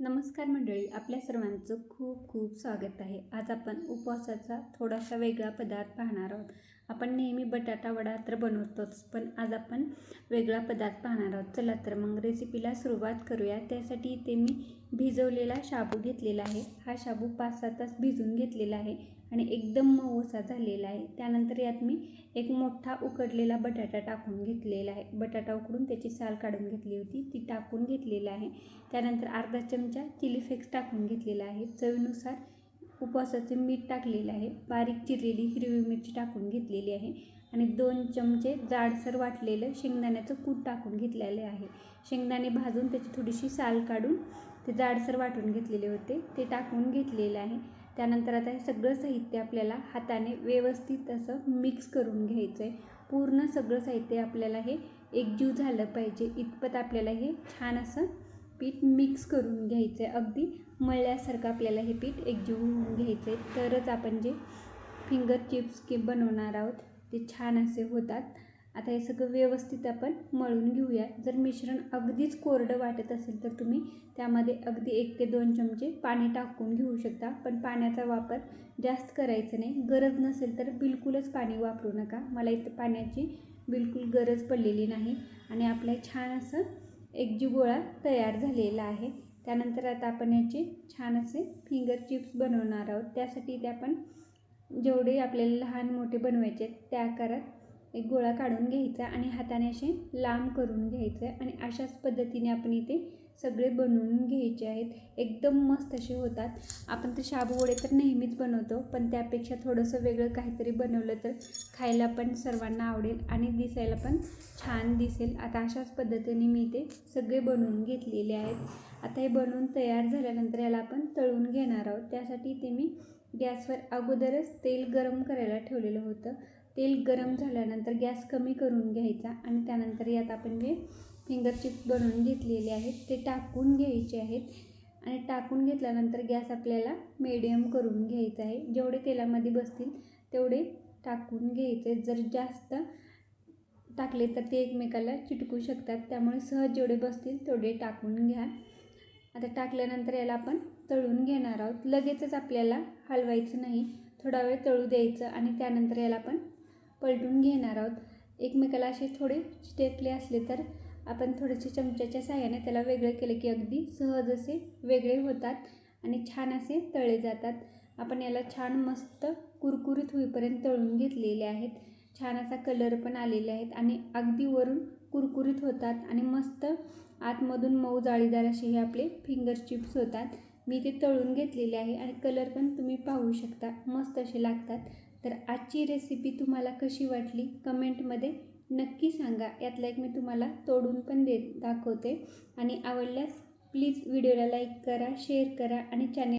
नमस्कार मंडळी आपल्या सर्वांचं खूप खूप स्वागत आहे. आज आपण उपवासाचा थोडासा वेगळा पदार्थ पाहणार आहोत. आपण नेहमी बटाटा वडा तर बनवतोच पण आज आपण वेगळा पदार्थ पाहणार आहोत. चला तर मग रेसिपीला सुरुवात करूया. त्यासाठी इथे मी भिजवलेला शाबू घेतलेला आहे. हा शाबू पाच सहा तास भिजून घेतलेला आहे आणि एकदम मऊसा झालेला आहे. त्यानंतर यात मी एक मोठा उकडलेला बटाटा टाकून घेतलेला आहे. बटाटा उकडून त्याची साल काढून घेतली होती. ती टाकून घेतलेला आहे. त्यानंतर अर्धा चमचा चिली फ्लेक्स टाकून घेतलेला आहे. चवीनुसार उपवासाचे मीठ टाकलेले आहे. बारीक चिरलेली हिरवी मिरची टाकून घेतलेली आहे. आणि दोन चमचे जाडसर वाटलेलं शेंगदाण्याचं कूट टाकून घेतलेले आहे. शेंगदाणे भाजून त्याची थोडीशी साल काढून ते जाडसर वाटून घेतलेले होते. ते टाकून घेतलेलं आहे. त्यानंतर आता हे सगळं साहित्य आपल्याला हाताने व्यवस्थित असं मिक्स करून घ्यायचं आहे पूर्ण सगळं साहित्य आपल्याला हे एकजीव झालं पाहिजे. इतपत आपल्याला हे छान असं पीठ मिक्स करून घ्यायचं आहे. अगदी मळल्यासारखं आपल्याला हे पीठ एकजीव होऊन घ्यायचं आहे. तरच आपण जे फिंगर चिप्स के बनवणार आहोत ते छान असे होतात. आता हे सगळं व्यवस्थित आपण मळून घेऊया. जर मिश्रण अगदीच कोरडं वाटत असेल तर तुम्ही त्यामध्ये अगदी एक ते दोन चमचे पाणी टाकून घेऊ शकता. पण पाण्याचा वापर जास्त करायचा नाही. गरज नसेल तर बिलकुलच पाणी वापरू नका. मला इथं पाण्याची बिलकुल गरज पडलेली नाही. आणि आपल्या छान असं एक गोळा तयार झालेला आहे. त्यानंतर आता आपण याचे छान असे फिंगर चिप्स बनवणार आहोत. त्यासाठी ते आपण जेवढे आपल्याला लहान मोठे बनवायचे आहेत त्या आकारात एक गोळा काढून घ्यायचा आणि हाताने असे लांब करून घ्यायचं आणि अशाच पद्धतीने आपण इथे सगळे बनवून घ्यायचे आहेत. एकदम मस्त असे होतात. आपण ते शाबूवडे तर नेहमीच बनवतो पण त्यापेक्षा थोडंसं वेगळं काहीतरी बनवलं तर खायला पण सर्वांना आवडेल आणि दिसायला पण छान दिसेल. आता अशाच पद्धतीने मी ते सगळे बनवून घेतलेले आहेत. आता हे बनवून तयार झाल्यानंतर याला आपण तळून घेणार आहोत. त्यासाठी ते मी गॅसवर अगोदरच तेल गरम करायला ठेवलेलं होतं. तेल गरम झाल्यानंतर गॅस कमी करून घ्यायचा आणि त्यानंतर यात आपण जे फिंगर चिप्स बनवून घेतलेले आहेत ते टाकून घ्यायचे आहेत. आणि टाकून घेतल्यानंतर गॅस आपल्याला मिडियम करून घ्यायचा आहे. जेवढे तेलामध्ये बसतील तेवढे टाकून घ्यायचे. जर जास्त टाकले तर ते एकमेकाला चिटकू शकतात. त्यामुळे सहज जेवढे बसतील तेवढे टाकून घ्या. आता टाकल्यानंतर याला आपण तळून घेणार आहोत. लगेचच आपल्याला हलवायचं नाही. थोडा वेळ तळू द्यायचं आणि त्यानंतर याला आपण पलटून घेणार आहोत. एकमेकाला असे थोडे स्टेपले असले तर आपण थोडेसे चमच्याच्या साह्याने त्याला वेगळे केले की अगदी सहज असे वेगळे होतात आणि छान असे तळे जातात. आपण याला छान मस्त कुरकुरीत होईपर्यंत तळून घेतलेले आहेत. छान असा कलर पण आलेले आहेत आणि अगदी वरून कुरकुरीत होतात आणि मस्त आतमधून मऊ जाळीदार असे हे आपले फिंगर चिप्स होतात. मी ते तळून घेतलेले आहे आणि कलर पण तुम्ही पाहू शकता. मस्त असे लागतात. तर आजची रेसिपी तुम्हाला कशी वाटली? कमेंटमध्ये नक्की सांगा. यातला एक मी तुम्हाला तोडून पण दे दाखवते. आणि आवडल्यास प्लीज व्हिडिओला लाईक करा शेअर करा आणि चॅनेल